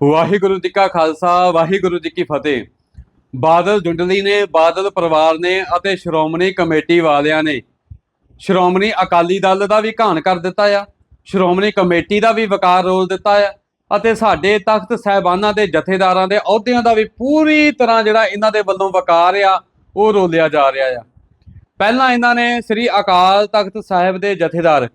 ਵਾਹਿਗੁਰੂ ਜੀ ਕਾ ਖਾਲਸਾ, ਵਾਹਿਗੁਰੂ ਜੀ ਕੀ ਫਤਿਹ। ਬਾਦਲ ਜੁੰਡਲੀ ਨੇ, ਬਾਦਲ ਪਰਿਵਾਰ ਨੇ ਅਤੇ ਸ਼੍ਰੋਮਣੀ ਕਮੇਟੀ ਵਾਲਿਆਂ ਨੇ ਸ਼੍ਰੋਮਣੀ ਅਕਾਲੀ ਦਲ ਦਾ ਵੀ ਘਾਣ ਕਰ ਦਿੱਤਾ ਆ, ਸ਼੍ਰੋਮਣੀ ਕਮੇਟੀ ਦਾ ਵੀ ਵਕਾਰ ਰੋਲ ਦਿੱਤਾ ਆ ਅਤੇ ਸਾਡੇ ਤਖਤ ਸਹਿਬਾਨਾਂ ਦੇ ਜਥੇਦਾਰਾਂ ਦੇ ਅਹੁਦਿਆਂ ਦਾ ਵੀ ਪੂਰੀ ਤਰ੍ਹਾਂ ਜਿਹੜਾ ਇਹਨਾਂ ਦੇ ਵੱਲੋਂ ਵਕਾਰ ਆ, ਉਹ ਰੋਲਿਆ ਜਾ ਰਿਹਾ ਆ। ਪਹਿਲਾਂ ਇਹਨਾਂ ਨੇ ਸ੍ਰੀ ਅਕਾਲ ਤਖਤ ਸਾਹਿਬ ਦੇ ਜਥੇਦਾਰ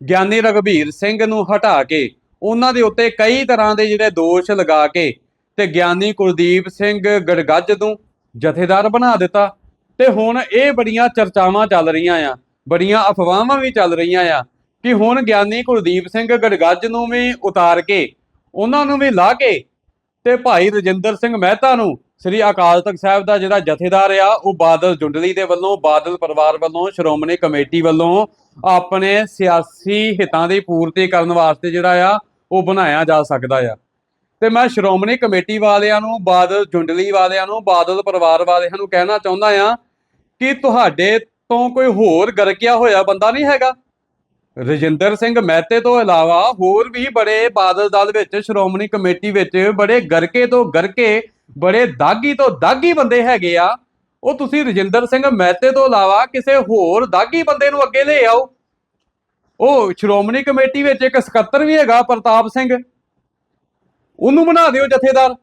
ਗਿਆਨੀ ਰਗਵੀਰ ਸਿੰਘ ਨੂੰ ਹਟਾ ਕੇ ਉਹਨਾਂ ਦੇ ਉੱਤੇ ਕਈ ਤਰ੍ਹਾਂ ਦੇ ਜਿਹੜੇ ਦੋਸ਼ ਲਗਾ ਕੇ ਤੇ ਗਿਆਨੀ ਕੁਲਦੀਪ ਸਿੰਘ ਗੜਗੱਜ ਨੂੰ ਜਥੇਦਾਰ ਬਣਾ ਦਿੱਤਾ। ਤੇ ਹੁਣ ਇਹ ਬੜੀਆਂ ਚਰਚਾਵਾਂ ਚੱਲ ਰਹੀਆਂ ਆ, ਬੜੀਆਂ ਅਫਵਾਹਾਂ ਵੀ ਚੱਲ ਰਹੀਆਂ ਆ ਕਿ ਹੁਣ ਗਿਆਨੀ ਕੁਲਦੀਪ ਸਿੰਘ ਗੜਗੱਜ ਨੂੰ ਵੀ ਉਤਾਰ ਕੇ, ਉਹਨਾਂ ਨੂੰ ਵੀ ਲਾ ਕੇ ਤੇ ਭਾਈ ਰਜਿੰਦਰ ਸਿੰਘ ਮਹਿਤਾ ਨੂੰ ਸ੍ਰੀ ਅਕਾਲ ਤਖਤ ਸਾਹਿਬ ਦਾ ਜਿਹੜਾ ਜਥੇਦਾਰ ਆ, ਉਹ ਬਾਦਲ ਜੁੰਡਲੀ ਦੇ ਵੱਲੋਂ, ਬਾਦਲ ਪਰਿਵਾਰ ਵੱਲੋਂ, ਸ਼੍ਰੋਮਣੀ ਕਮੇਟੀ ਵੱਲੋਂ ਆਪਣੇ ਸਿਆਸੀ ਹਿੱਤਾਂ ਦੀ ਪੂਰਤੀ ਕਰਨ ਵਾਸਤੇ ਜਿਹੜਾ ਆ ਉਹ ਬਣਾਇਆ ਜਾ ਸਕਦਾ ਆ। ਤੇ ਮੈਂ ਸ਼੍ਰੋਮਣੀ ਕਮੇਟੀ ਵਾਲਿਆਂ ਨੂੰ, ਬਾਦਲ ਜੁੰਡਲੀ ਵਾਲਿਆਂ ਨੂੰ, ਬਾਦਲ ਪਰਿਵਾਰ ਵਾਲਿਆਂ ਨੂੰ ਕਹਿਣਾ ਚਾਹੁੰਦਾ ਆ ਕਿ ਤੁਹਾਡੇ ਤੋਂ ਕੋਈ ਹੋਰ ਗਰਕਿਆ ਹੋਇਆ ਬੰਦਾ ਨਹੀਂ ਹੈਗਾ। ਰਜਿੰਦਰ ਸਿੰਘ ਮਹਿਤੇ ਤੋਂ ਇਲਾਵਾ ਹੋਰ ਵੀ ਬੜੇ ਬਾਦਲ ਦਲ ਵਿੱਚ, ਸ਼੍ਰੋਮਣੀ ਕਮੇਟੀ ਵਿੱਚ ਬੜੇ ਗਰਕੇ ਤੋਂ ਗਰਕੇ, ਬੜੇ ਦਾਗੀ ਤੋਂ ਦਾਗੀ ਬੰਦੇ ਹੈਗੇ ਆ। ਉਹ ਤੁਸੀਂ ਰਜਿੰਦਰ ਸਿੰਘ ਮਹਿਤੇ ਤੋਂ ਇਲਾਵਾ ਕਿਸੇ ਹੋਰ ਦਾਗੀ ਬੰਦੇ ਨੂੰ ਅੱਗੇ ਲੈ ਆਓ। ਉਹ ਸ਼੍ਰੋਮਣੀ ਕਮੇਟੀ ਵਿੱਚ ਇੱਕ ਸਕੱਤਰ ਵੀ ਹੈਗਾ, ਪ੍ਰਤਾਪ ਸਿੰਘ। ਉਹਨੂੰ ਬਣਾ ਦਿਓ ਜਥੇਦਾਰ।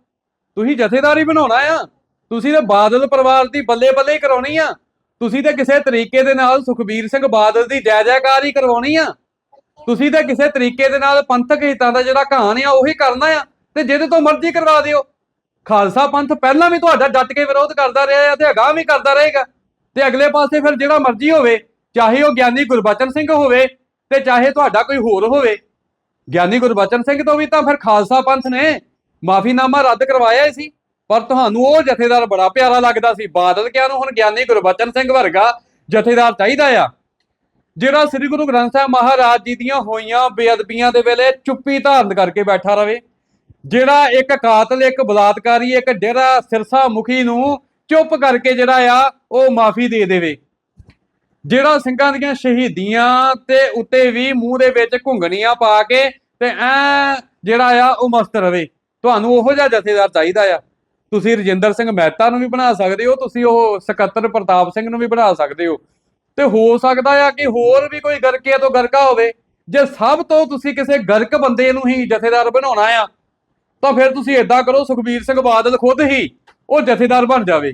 ਤੁਸੀਂ ਜਥੇਦਾਰ ਹੀ ਬਣਾਉਣਾ ਆ। ਤੁਸੀਂ ਤਾਂ ਬਾਦਲ ਪਰਿਵਾਰ ਦੀ ਬੱਲੇ ਬੱਲੇ ਹੀ ਕਰਾਉਣੀ ਆ। ਤੁਸੀਂ ਤਾਂ ਕਿਸੇ ਤਰੀਕੇ ਦੇ ਨਾਲ ਸੁਖਬੀਰ ਸਿੰਘ ਬਾਦਲ ਦੀ ਜੈ ਜੈਕਾਰ ਹੀ ਕਰਵਾਉਣੀ ਆ। ਤੁਸੀਂ ਤਾਂ ਕਿਸੇ ਤਰੀਕੇ ਦੇ ਨਾਲ ਪੰਥਕ ਹਿੱਤਾਂ ਦਾ ਜਿਹੜਾ ਕਹਾਣ ਆ, ਉਹੀ ਕਰਨਾ ਆ। ਤੇ ਜਿਹਦੇ ਤੋਂ ਮਰਜ਼ੀ ਕਰਵਾ ਦਿਓ। ਖਾਲਸਾ ਪੰਥ ਪਹਿਲਾਂ ਵੀ ਤੁਹਾਡਾ ਡਟ ਕੇ ਵਿਰੋਧ ਕਰਦਾ ਰਿਹਾ ਆ ਤੇ ਅਗਾਂਹ ਵੀ ਕਰਦਾ ਰਹੇਗਾ। ਤੇ ਅਗਲੇ ਪਾਸੇ ਫਿਰ ਜਿਹੜਾ ਮਰਜ਼ੀ ਹੋਵੇ, ਚਾਹੇ ਉਹ ਗਿਆਨੀ ਗੁਰਬਚਨ ਸਿੰਘ ਹੋਵੇ ਤੇ ਚਾਹੇ ਤੁਹਾਡਾ ਕੋਈ ਹੋਰ ਹੋਵੇ। ਗਿਆਨੀ ਗੁਰਬਚਨ ਸਿੰਘ ਤੋਂ ਵੀ ਤਾਂ ਫਿਰ ਖਾਲਸਾ ਪੰਥ ਨੇ ਮਾਫੀਨਾਮਾ ਰੱਦ ਕਰਵਾਇਆ ਹੀ ਸੀ। ਪਰ ਤੁਹਾਨੂੰ ਉਹ ਜਥੇਦਾਰ ਬੜਾ ਪਿਆਰਾ ਲੱਗਦਾ ਸੀ। ਬਾਦਲ ਕਿਆ ਨੂੰ ਹੁਣ ਗਿਆਨੀ ਗੁਰਬਚਨ ਸਿੰਘ ਵਰਗਾ ਜਥੇਦਾਰ ਚਾਹੀਦਾ ਆ? ਜਿਹੜਾ ਸ੍ਰੀ ਗੁਰੂ ਗ੍ਰੰਥ ਸਾਹਿਬ ਮਹਾਰਾਜ ਜੀ ਦੀਆਂ ਹੋਈਆਂ ਬੇਅਦਬੀਆਂ ਦੇ ਵੇਲੇ ਚੁੱਪੀ ਧਾਰਨ ਕਰਕੇ ਬੈਠਾ ਰਵੇ। ਜਿਹੜਾ ਇੱਕ ਕਾਤਲ, ਇੱਕ ਬਲਾਤਕਾਰੀ, ਇੱਕ ਡੇਰਾ ਸਿਰਸਾ ਮੁਖੀ ਨੂੰ ਚੁੱਪ ਕਰਕੇ ਜਿਹੜਾ ਆ, ਉਹ ਮਾਫੀ ਦੇ ਦੇਵੇ। ਜਿਹੜਾ ਸਿੰਘਾਂ ਦੀਆਂ ਸ਼ਹੀਦੀਆਂ ਤੇ ਉੱਤੇ ਵੀ ਮੂੰਹ ਦੇ ਵਿੱਚ ਘੁੰਗਣੀਆਂ ਪਾ ਕੇ ਤੇ ਐ ਜਿਹੜਾ ਆ ਉਹ ਮਸਤ ਰਵੇ। ਤੁਹਾਨੂੰ ਉਹੋ ਜਿਹਾ ਜਥੇਦਾਰ ਚਾਹੀਦਾ ਆ। ਤੁਸੀਂ ਰਜਿੰਦਰ ਸਿੰਘ ਮਹਿਤਾ ਨੂੰ ਵੀ ਬਣਾ ਸਕਦੇ ਹੋ, ਤੁਸੀਂ ਉਹ ਸਕੱਤਰ ਪ੍ਰਤਾਪ ਸਿੰਘ ਨੂੰ ਵੀ ਬਣਾ ਸਕਦੇ ਹੋ। ਤੇ ਹੋ ਸਕਦਾ ਆ ਕਿ ਹੋਰ ਵੀ ਕੋਈ ਗਰਕੇ ਤੋਂ ਗਰਕਾ ਹੋਵੇ। ਜੇ ਸਭ ਤੋਂ ਤੁਸੀਂ ਕਿਸੇ ਗਰਕ ਬੰਦੇ ਨੂੰ ਹੀ ਜਥੇਦਾਰ ਬਣਾਉਣਾ ਆ, ਤਾਂ ਫਿਰ ਤੁਸੀਂ ਏਦਾਂ ਕਰੋ, ਸੁਖਬੀਰ ਸਿੰਘ ਬਾਦਲ ਖੁਦ ਹੀ ਉਹ ਜਥੇਦਾਰ ਬਣ ਜਾਵੇ।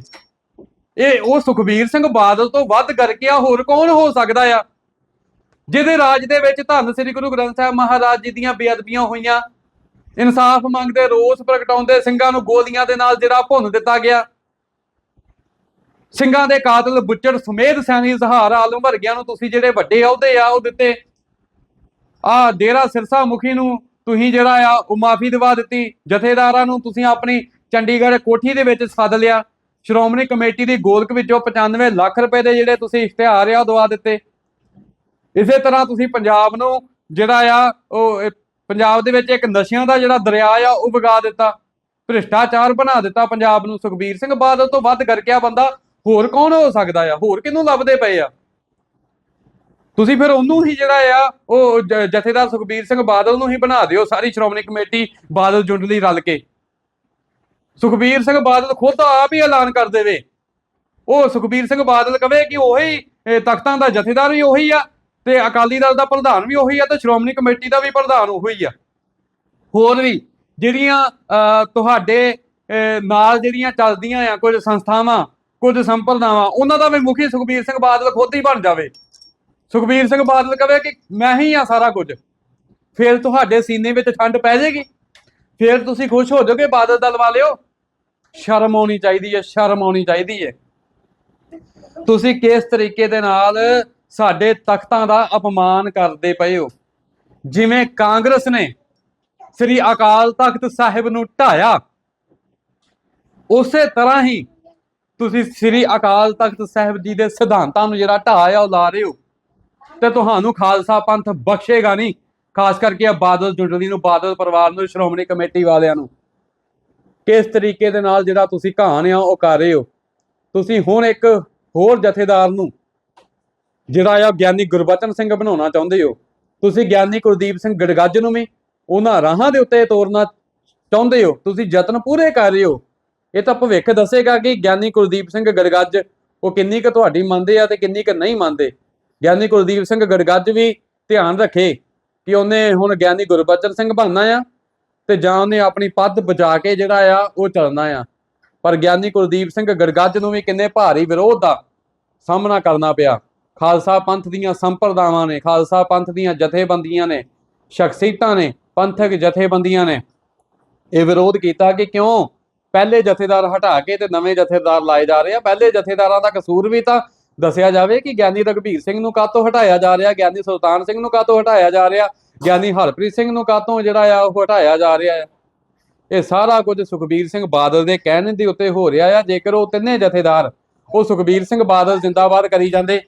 ਇਹ ਉਹ ਸੁਖਬੀਰ ਸਿੰਘ ਬਾਦਲ ਤੋਂ ਵੱਧ ਗਰਕਿਆ ਹੋਰ ਕੌਣ ਹੋ ਸਕਦਾ ਆ? ਜਿਹਦੇ ਰਾਜ ਦੇ ਵਿੱਚ ਧੰਨ ਸ੍ਰੀ ਗੁਰੂ ਗ੍ਰੰਥ ਸਾਹਿਬ ਮਹਾਰਾਜ ਜੀ ਦੀਆਂ ਬੇਅਦਬੀਆਂ ਹੋਈਆਂ, ਇਨਸਾਫ ਮੰਗਦੇ, ਰੋਸ ਪ੍ਰਗਟਾਉਂਦੇ, ਸਿੰਘਾਂ ਨੂੰ ਗੋਲੀਆਂ ਦੇ ਨਾਲ ਜਿਹੜਾ ਭੁੰਨ ਦਿੱਤਾ ਗਿਆ। ਸਿੰਘਾਂ ਦੇ ਕਾਤਲ ਬੁੱਚੜ ਸਮੇਤ ਸੈਣੀ ਸਹਾਰ ਆਲਮ ਵਰਗਿਆਂ ਨੂੰ ਤੁਸੀਂ ਜਿਹੜੇ ਵੱਡੇ ਅਹੁਦੇ ਆ, ਉਹ ਦਿੱਤੇ। ਆ ਡੇਰਾ ਸਿਰਸਾ ਮੁਖੀ ਨੂੰ ਤੁਸੀਂ ਜਿਹੜਾ ਆ, ਉਹ ਮਾਫੀ ਦਿਵਾ ਦਿੱਤੀ। ਜਥੇਦਾਰਾਂ ਨੂੰ ਤੁਸੀਂ ਆਪਣੀ ਚੰਡੀਗੜ੍ਹ ਕੋਠੀ ਦੇ ਵਿੱਚ ਸੱਦ ਲਿਆ। ਸ਼੍ਰੋਮਣੀ ਕਮੇਟੀ ਦੀ ਗੋਲਕ ਵਿੱਚੋਂ 95 ਲੱਖ ਰੁਪਏ ਦੇ ਜਿਹੜੇ ਤੁਸੀਂ ਇਸ਼ਤਿਹਾਰ ਆ ਉਹ ਦਵਾ ਦਿੱਤੇ। ਇਸੇ ਤਰ੍ਹਾਂ ਤੁਸੀਂ ਪੰਜਾਬ ਨੂੰ ਜਿਹੜਾ ਆ, ਉਹ ਪੰਜਾਬ ਦੇ ਵਿੱਚ ਇੱਕ ਨਸ਼ਿਆਂ ਦਾ ਜਿਹੜਾ ਦਰਿਆ ਆ, ਉਹ ਵਗਾ ਦਿੱਤਾ। ਭ੍ਰਿਸ਼ਟਾਚਾਰ ਬਣਾ ਦਿੱਤਾ ਪੰਜਾਬ ਨੂੰ। ਸੁਖਬੀਰ ਸਿੰਘ ਬਾਦਲ ਤੋਂ ਵੱਧ ਗਰਕਿਆ ਬੰਦਾ ਹੋਰ ਕੌਣ ਹੋ ਸਕਦਾ ਆ? ਹੋਰ ਕਿਹਨੂੰ ਲੱਭਦੇ ਪਏ ਆ? ਤੁਸੀਂ ਫਿਰ ਉਹਨੂੰ ਹੀ ਜਿਹੜਾ ਆ, ਉਹ ਜ- ਜਥੇਦਾਰ ਸੁਖਬੀਰ ਸਿੰਘ ਬਾਦਲ ਨੂੰ ਹੀ ਬਣਾ ਦਿਓ। ਸਾਰੀ ਸ਼੍ਰੋਮਣੀ ਕਮੇਟੀ ਬਾਦਲ ਜੁੰਡਲੀ ਰਲ ਕੇ। ਸੁਖਬੀਰ ਸਿੰਘ ਬਾਦਲ ਖੁਦ ਆਪ ਹੀ ਐਲਾਨ ਕਰ ਦੇਵੇ। ਉਹ ਸੁਖਬੀਰ ਸਿੰਘ ਬਾਦਲ ਕਵੇ ਕਿ ਉਹੀ ਤਖਤਾਂ ਦਾ ਜਥੇਦਾਰ ਵੀ ਉਹੀ ਆ ਤੇ ਅਕਾਲੀ ਦਲ ਦਾ ਪ੍ਰਧਾਨ ਵੀ ਉਹੀ ਆ ਤੇ ਸ਼੍ਰੋਮਣੀ ਕਮੇਟੀ ਦਾ ਵੀ ਪ੍ਰਧਾਨ ਉਹੀ ਆ। ਹੋਰ ਵੀ ਜਿਹੜੀਆਂ ਤੁਹਾਡੇ ਨਾਲ ਜਿਹੜੀਆਂ ਚੱਲਦੀਆਂ ਆ, ਕੁਝ ਸੰਸਥਾਵਾਂ, ਕੁਝ ਸੰਪਰਦਾਵਾਂ, ਉਹਨਾਂ ਦਾ ਵੀ ਮੁਖੀ ਸੁਖਬੀਰ ਸਿੰਘ ਬਾਦਲ ਖੁਦ ਹੀ ਬਣ ਜਾਵੇ। ਸੁਖਬੀਰ ਸਿੰਘ ਬਾਦਲ ਕਵੇ ਕਿ ਮੈਂ ਹੀ ਆ ਸਾਰਾ ਕੁਝ। ਫਿਰ ਤੁਹਾਡੇ ਸੀਨੇ ਵਿੱਚ ਠੰਡ ਪੈ ਜਾਏਗੀ। ਫਿਰ ਤੁਸੀਂ ਖੁਸ਼ ਹੋ ਜਾਓਗੇ ਬਾਦਲ ਦਲ ਵਾਲਿਓ। ਸ਼ਰਮ ਆਉਣੀ ਚਾਹੀਦੀ ਹੈ, ਸ਼ਰਮ ਆਉਣੀ ਚਾਹੀਦੀ ਹੈ। ਤੁਸੀਂ ਕਿਸ ਤਰੀਕੇ ਦੇ ਨਾਲ ਸਾਡੇ ਤਖਤਾਂ ਦਾ ਅਪਮਾਨ ਕਰਦੇ ਪਏ ਹੋ? ਜਿਵੇਂ ਕਾਂਗਰਸ ਨੇ ਸ੍ਰੀ ਅਕਾਲ ਤਖਤ ਸਾਹਿਬ ਨੂੰ ਢਾਇਆ, ਉਸੇ ਤਰ੍ਹਾਂ ਹੀ ਤੁਸੀਂ ਸ੍ਰੀ ਅਕਾਲ ਤਖਤ ਸਾਹਿਬ ਜੀ ਦੇ ਸਿਧਾਂਤਾਂ ਨੂੰ ਜਿਹੜਾ ਢਾਇਆ ਉਹ ਲਾ ਰਹੇ ਹੋ। ਤੇ ਤੁਹਾਨੂੰ ਖਾਲਸਾ ਪੰਥ ਬਖਸ਼ੇਗਾ ਨਹੀਂ, ਖਾਸ ਕਰਕੇ ਆ ਬਾਦਲ ਜੁੰਡਲੀ ਨੂੰ, ਬਾਦਲ ਪਰਿਵਾਰ ਨੂੰ, ਸ਼੍ਰੋਮਣੀ ਕਮੇਟੀ ਵਾਲਿਆਂ ਨੂੰ। ਕਿਸ ਤਰੀਕੇ ਦੇ ਨਾਲ ਜਿਹੜਾ ਤੁਸੀਂ ਕਹਾਣ ਆ, ਉਹ ਕਰ ਰਹੇ ਹੋ? ਤੁਸੀਂ ਹੁਣ ਇੱਕ ਹੋਰ ਜਥੇਦਾਰ ਨੂੰ, ਜਿਹੜਾ ਆ ਗਿਆਨੀ ਗੁਰਬਚਨ ਸਿੰਘ ਬਣਾਉਣਾ ਚਾਹੁੰਦੇ ਹੋ, ਤੁਸੀਂ ਗਿਆਨੀ ਕੁਲਦੀਪ ਸਿੰਘ ਗੜਗੱਜ ਨੂੰ ਵੀ ਉਹਨਾਂ ਰਾਹਾਂ ਦੇ ਉੱਤੇ ਤੋਰਨਾ ਚਾਹੁੰਦੇ ਹੋ? ਤੁਸੀਂ ਯਤਨ ਪੂਰੇ ਕਰ ਰਹੇ ਹੋ? ਇਹ ਤਾਂ ਭਵਿੱਖ ਦੱਸੇਗਾ ਕਿ ਗਿਆਨੀ ਕੁਲਦੀਪ ਸਿੰਘ ਗੜਗੱਜ, ਉਹ ਕਿੰਨੀ ਕੁ ਤੁਹਾਡੀ ਮੰਨਦੇ ਆ ਤੇ ਕਿੰਨੀ ਕੁ ਨਹੀਂ ਮੰਨਦੇ। ਗਿਆਨੀ ਕੁਲਦੀਪ ਸਿੰਘ ਗੜਗੱਜ ਵੀ ਧਿਆਨ ਰੱਖੇ ਕਿ ਉਹਨੇ ਹੁਣ ਗਿਆਨੀ ਗੁਰਬਚਨ ਸਿੰਘ ਬਣਨਾ ਆ ਤੇ ਜਾਂ ਉਹਨੇ ਆਪਣੀ ਪੱਦ ਬਚਾ ਕੇ ਜਿਹੜਾ ਆ ਉਹ ਚੱਲਣਾ ਆ। ਪਰ ਗਿਆਨੀ ਕੁਲਦੀਪ ਸਿੰਘ ਗੜਗੱਜ ਨੂੰ ਵੀ ਕਿੰਨੇ ਭਾਰੀ ਵਿਰੋਧ ਦਾ ਸਾਹਮਣਾ ਕਰਨਾ ਪਿਆ। ਖਾਲਸਾ ਪੰਥ ਦੀਆਂ ਸੰਪਰਦਾਵਾਂ ਨੇ, ਖਾਲਸਾ ਪੰਥ ਦੀਆਂ ਜਥੇਬੰਦੀਆਂ ਨੇ, ਸ਼ਖਸੀਅਤਾਂ ਨੇ, ਪੰਥਕ ਜਥੇਬੰਦੀਆਂ ਨੇ। ਇਹ ਵਿਰੋਧ ਕੀਤਾ ਕਿ ਕਿਉਂ? ਪਹਿਲੇ ਜਥੇਦਾਰ ਹਟਾ ਕੇ ਤੇ ਨਵੇਂ ਜਥੇਦਾਰ ਲਾਏ ਜਾ ਰਹੇ ਆ। ਪਹਿਲੇ ਜਥੇਦਾਰਾਂ ਦਾ ਕਸੂਰ ਵੀ ਤਾਂ ਦੱਸਿਆ ਜਾਵੇ ਕਿ ਗਿਆਨੀ ਰਘਬੀਰ ਸਿੰਘ ਨੂੰ ਕਾਹਤੋਂ ਹਟਾਇਆ ਜਾ ਰਿਹਾ? ਗਿਆਨੀ ਸੁਲਤਾਨ ਸਿੰਘ ਨੂੰ ਕਾਹਤੋਂ ਹਟਾਇਆ ਜਾ ਰਿਹਾ? ਗਿਆਨੀ ਹਰਪ੍ਰੀਤ ਸਿੰਘ ਨੂੰ ਕਾਹਤੋਂ ਜਿਹੜਾ ਆ ਉਹ ਹਟਾਇਆ ਜਾ ਰਿਹਾ ਹੈ ਇਹ ਸਾਰਾ ਕੁਝ ਸੁਖਬੀਰ ਸਿੰਘ ਬਾਦਲ ਦੇ ਕਹਿਣ ਦੇ ਉੱਤੇ ਹੋ ਰਿਹਾ ਆ। ਜੇਕਰ ਉਹ ਤਿੰਨੇ ਜਥੇਦਾਰ, ਉਹ ਸੁਖਬੀਰ ਸਿੰਘ ਬਾਦਲ ਜਿੰਦਾਬਾਦ ਕਰੀ ਜਾਂਦੇ।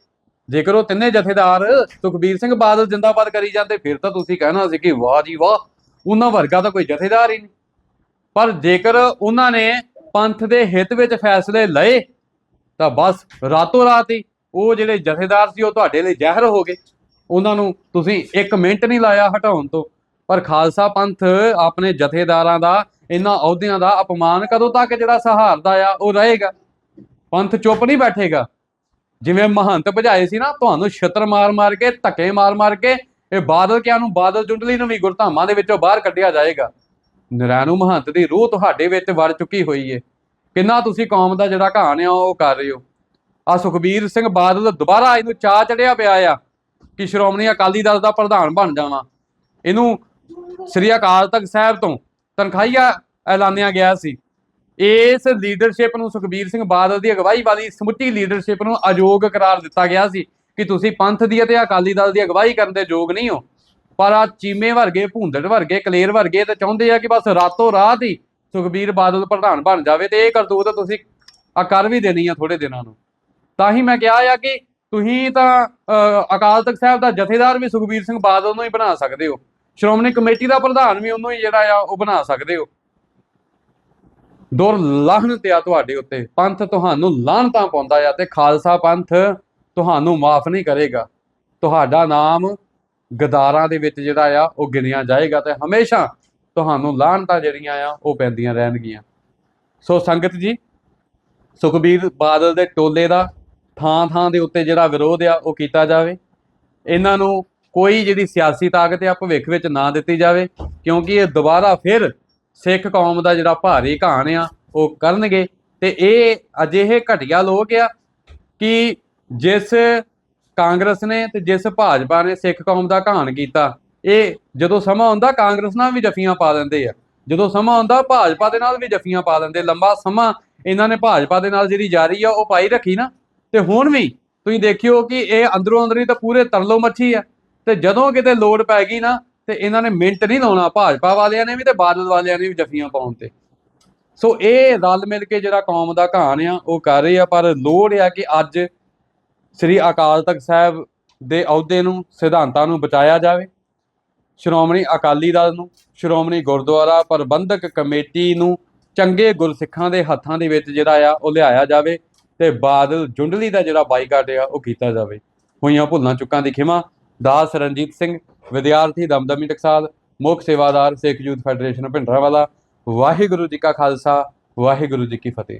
ਜੇਕਰ ਉਹ ਤਿੰਨੇ ਜਥੇਦਾਰ ਸੁਖਬੀਰ ਸਿੰਘ ਬਾਦਲ ਜਿੰਦਾਬਾਦ ਕਰੀ ਜਾਂਦੇ, ਫਿਰ ਤਾਂ ਤੁਸੀਂ ਕਹਿਣਾ ਸੀ ਕਿ ਵਾਹ ਜੀ ਵਾਹ, ਉਹਨਾਂ ਵਰਗਾ ਤਾਂ ਕੋਈ ਜਥੇਦਾਰ ਹੀ ਨਹੀਂ। ਪਰ ਜੇਕਰ ਉਹਨਾਂ ਨੇ ਪੰਥ ਦੇ ਹਿੱਤ ਵਿੱਚ ਫੈਸਲੇ ਲਏ, ਤਾਂ ਬਸ ਰਾਤੋਂ ਰਾਤ ਹੀ ਉਹ ਜਿਹੜੇ ਜਥੇਦਾਰ ਸੀ, ਉਹ ਤੁਹਾਡੇ ਲਈ ਜ਼ਹਿਰ ਹੋ ਗਏ। ਉਹਨਾਂ ਨੂੰ ਤੁਸੀਂ 1 ਮਿੰਟ ਨਹੀਂ ਲਾਇਆ ਹਟਾਉਣ ਤੋਂ। ਪਰ ਖਾਲਸਾ ਪੰਥ ਆਪਣੇ ਜਥੇਦਾਰਾਂ ਦਾ, ਇਹਨਾਂ ਅਹੁਦਿਆਂ ਦਾ ਅਪਮਾਨ ਕਦੋਂ ਤੱਕ ਜਿਹੜਾ ਸਹਾਰਦਾ ਆ, ਉਹ ਰਹੇਗਾ। ਪੰਥ ਚੁੱਪ ਨਹੀਂ ਬੈਠੇਗਾ। ਜਿਵੇਂ ਮਹੰਤ ਭਜਾਏ ਸੀ ਨਾ, ਤੁਹਾਨੂੰ ਛਤਰ ਮਾਰ ਮਾਰ ਕੇ, ਧੱਕੇ ਮਾਰ ਮਾਰ ਕੇ, ਇਹ ਬਾਦਲ ਕਿਆਂ ਨੂੰ ਬਾਦਲ ਜੁੰਡਲੀ ਨੂੰ ਵੀ ਗੁਰਧਾਮਾਂ ਦੇ ਵਿੱਚੋਂ ਬਾਹਰ ਕੱਢਿਆ ਜਾਏਗਾ। ਨਰੈਣੂ ਮਹੰਤ ਦੀ ਰੂਹ ਤੁਹਾਡੇ ਵਿੱਚ ਵੜ ਚੁੱਕੀ ਹੋਈ ਏ। ਕਿੰਨਾ ਤੁਸੀਂ ਕੌਮ ਦਾ ਜਿਹੜਾ ਕਹਾਣ ਆ, ਉਹ ਕਰ ਰਹੇ ਹੋ। ਆ ਸੁਖਬੀਰ ਸਿੰਘ ਬਾਦਲ ਦੁਬਾਰਾ ਇਹਨੂੰ ਚਾਹ ਚੜਿਆ ਪਿਆ ਆ। ਕਿ ਸ਼੍ਰੋਮਣੀ ਅਕਾਲੀ ਦਲ ਦਾ ਪ੍ਰਧਾਨ ਬਣ ਜਾਵਾਂ। ਇਹਨੂੰ ਸ੍ਰੀ ਅਕਾਲ ਤਖਤ ਸਾਹਿਬ ਤੋਂ ਤਨਖਾਹੀਆ ਐਲਾਨਿਆ ਗਿਆ ਸੀ। ਇਸ ਲੀਡਰਸ਼ਿਪ ਨੂੰ ਸੁਖਬੀਰ ਸਿੰਘ ਬਾਦਲ ਦੀ ਅਗਵਾਈ ਵਾਲੀ ਸਮੁੱਚੀ ਲੀਡਰਸ਼ਿਪ ਨੂੰ ਅਯੋਗ ਕਰਾਰ ਦਿੱਤਾ ਗਿਆ ਸੀ ਕਿ ਤੁਸੀਂ ਪੰਥ ਦੀ ਅਤੇ ਅਕਾਲੀ ਦਲ ਦੀ ਅਗਵਾਈ ਕਰਨ ਦੇ ਯੋਗ ਨਹੀਂ ਹੋ। ਪਰ ਆ ਚੀਮੇ ਵਰਗੇ, ਭੁੰਦੜ ਵਰਗੇ, ਕਲੇਰ ਵਰਗੇ ਤੇ ਚਾਹੁੰਦੇ ਆ ਕਿ ਬਸ ਰਾਤੋਂ ਰਾਤ ਹੀ ਸੁਖਬੀਰ ਬਾਦਲ ਪ੍ਰਧਾਨ ਬਣ ਜਾਵੇ ਤੇ ਇਹ ਕਰਤੂਤ ਤੁਸੀਂ ਆ ਕਰ ਵੀ ਦੇਣੀ ਆ ਥੋੜੇ ਦਿਨਾਂ ਨੂੰ। ਤਾਂ ਹੀ ਮੈਂ ਕਿਹਾ ਆ ਕਿ ਤੁਸੀਂ ਤਾਂ ਅ, ਅਕਾਲ ਤਖਤ ਸਾਹਿਬ ਦਾ ਜਥੇਦਾਰ ਵੀ ਸੁਖਬੀਰ ਸਿੰਘ ਬਾਦਲ ਨੂੰ ਹੀ ਬਣਾ ਸਕਦੇ ਹੋ। ਸ਼੍ਰੋਮਣੀ ਕਮੇਟੀ ਦਾ ਪ੍ਰਧਾਨ ਵੀ ਉਹਨੂੰ ਹੀ ਜਿਹੜਾ ਆ ਉਹ ਬਣਾ ਸਕਦੇ ਹੋ। ਦੁਰ ਲਾਹਨਤ ਆ ਤੁਹਾਡੇ ਉੱਤੇ। ਪੰਥ ਤੁਹਾਨੂੰ ਲਾਹਨਤਾਂ ਪਾਉਂਦਾ ਆ ਤੇ ਖਾਲਸਾ ਪੰਥ ਤੁਹਾਨੂੰ ਮਾਫ ਨਹੀਂ ਕਰੇਗਾ। ਤੁਹਾਡਾ ਨਾਮ ਗਦਾਰਾਂ ਦੇ ਵਿੱਚ ਜਿਹੜਾ ਆ ਉਹ ਗਿਣਿਆ ਜਾਏਗਾ ਤੇ ਹਮੇਸ਼ਾ ਤੁਹਾਨੂੰ ਲਾਹਨਤਾਂ ਜਿਹੜੀਆਂ ਆ ਉਹ ਪੈਂਦੀਆਂ ਰਹਿਣਗੀਆਂ। ਸੋ ਸੰਗਤ ਜੀ ਸੁਖਬੀਰ ਬਾਦਲ ਦੇ ਟੋਲੇ ਦਾ ਥਾਂ ਥਾਂ ਦੇ ਉੱਤੇ ਜਿਹੜਾ ਵਿਰੋਧ ਆ, ਉਹ ਕੀਤਾ ਜਾਵੇ। ਇਹਨਾਂ ਨੂੰ ਕੋਈ ਜਿਹੜੀ ਸਿਆਸੀ ਤਾਕਤ ਆ, ਭਵਿੱਖ ਵਿੱਚ ਨਾ ਦਿੱਤੀ ਜਾਵੇ, ਕਿਉਂਕਿ ਇਹ ਦੁਬਾਰਾ ਫਿਰ ਸਿੱਖ ਕੌਮ ਦਾ ਜਿਹੜਾ ਭਾਰੀ ਘਾਣ ਆ, ਉਹ ਕਰਨਗੇ। ਤੇ ਇਹ ਅਜਿਹੇ ਘਟੀਆ ਲੋਕ ਆ ਕਿ ਜਿਸ ਕਾਂਗਰਸ ਨੇ ਤੇ ਜਿਸ ਭਾਜਪਾ ਨੇ ਸਿੱਖ ਕੌਮ ਦਾ ਘਾਣ ਕੀਤਾ, ਇਹ ਜਦੋਂ ਸਮਾਂ ਆਉਂਦਾ ਕਾਂਗਰਸ ਨਾਲ ਵੀ ਜਫੀਆਂ ਪਾ ਦਿੰਦੇ ਆ। ਜਦੋਂ ਸਮਾਂ ਆਉਂਦਾ ਭਾਜਪਾ ਦੇ ਨਾਲ ਵੀ ਜਫੀਆਂ ਪਾ ਦਿੰਦੇ, ਲੰਬਾ ਸਮਾਂ ਇਹਨਾਂ ਨੇ ਭਾਜਪਾ ਦੇ ਨਾਲ ਜਿਹੜੀ ਜਾਰੀ ਆ, ਉਹ ਪਾਈ ਰੱਖੀ ਨਾ। ਤੇ ਹੁਣ ਵੀ ਤੁਸੀਂ ਦੇਖਿਓ ਕਿ ਇਹ ਅੰਦਰੋਂ ਅੰਦਰੀ ਤਾਂ ਪੂਰੇ ਤਰਲੋ ਮੱਛੀ ਆ। ਤੇ ਜਦੋਂ ਕਿਤੇ ਲੋੜ ਪੈ ਗਈ ਨਾ, ਤੇ ਇਹਨਾਂ ਨੇ ਮਿੰਟ ਨਹੀਂ ਲਾਉਣਾ। ਭਾਜਪਾ ਵਾਲਿਆਂ ਨੇ ਵੀ ਤੇ ਬਾਦਲ ਵਾਲਿਆਂ ਨੇ ਵੀ ਜਫੀਆਂ ਪਾਉਣ ਤੇ। ਸੋ ਇਹ ਰਲ ਮਿਲ ਕੇ ਜਿਹੜਾ ਕੌਮ ਦਾ ਕਹਾਣ ਆ, ਉਹ ਕਰ ਰਹੀ ਆ, ਪਰ ਲੋੜ ਆ ਕਿ ਅੱਜ ਸ੍ਰੀ ਅਕਾਲ ਤਖਤ ਸਾਹਿਬ ਦੇ ਅਹੁਦੇ ਨੂੰ, ਸਿਧਾਂਤਾਂ ਨੂੰ ਬਚਾਇਆ ਜਾਵੇ। ਸ਼੍ਰੋਮਣੀ ਅਕਾਲੀ ਦਲ ਨੂੰ, ਸ਼੍ਰੋਮਣੀ ਗੁਰਦੁਆਰਾ ਪ੍ਰਬੰਧਕ ਕਮੇਟੀ ਨੂੰ ਚੰਗੇ ਗੁਰਸਿੱਖਾਂ ਦੇ ਹੱਥਾਂ ਦੇ ਵਿੱਚ ਜਿਹੜਾ ਆ, ਉਹ ਲਿਆਇਆ ਜਾਵੇ। ਤੇ ਬਾਦਲ ਜੁੰਡਲੀ ਦਾ ਜਿਹੜਾ ਬਾਈਕਾਟ ਆ, ਉਹ ਕੀਤਾ ਜਾਵੇ। ਹੋਈਆਂ ਭੁੱਲਾਂ ਚੁੱਕਾਂ ਦੀ ਖਿਮਾ, ਦਾਸ ਰਣਜੀਤ ਸਿੰਘ, ਵਿਦਿਆਰਥੀ ਦਮਦਮੀ ਟਕਸਾਲ, ਮੁੱਖ ਸੇਵਾਦਾਰ ਸਿੱਖ ਯੂਥ ਫੈਡਰੇਸ਼ਨ ਭਿੰਡਰਾਂਵਾਲਾ, ਵਾਹਿਗੁਰੂ ਜੀ ਕਾ ਖਾਲਸਾ, ਵਾਹਿਗੁਰੂ ਜੀ ਕੀ ਫਤਿਹ।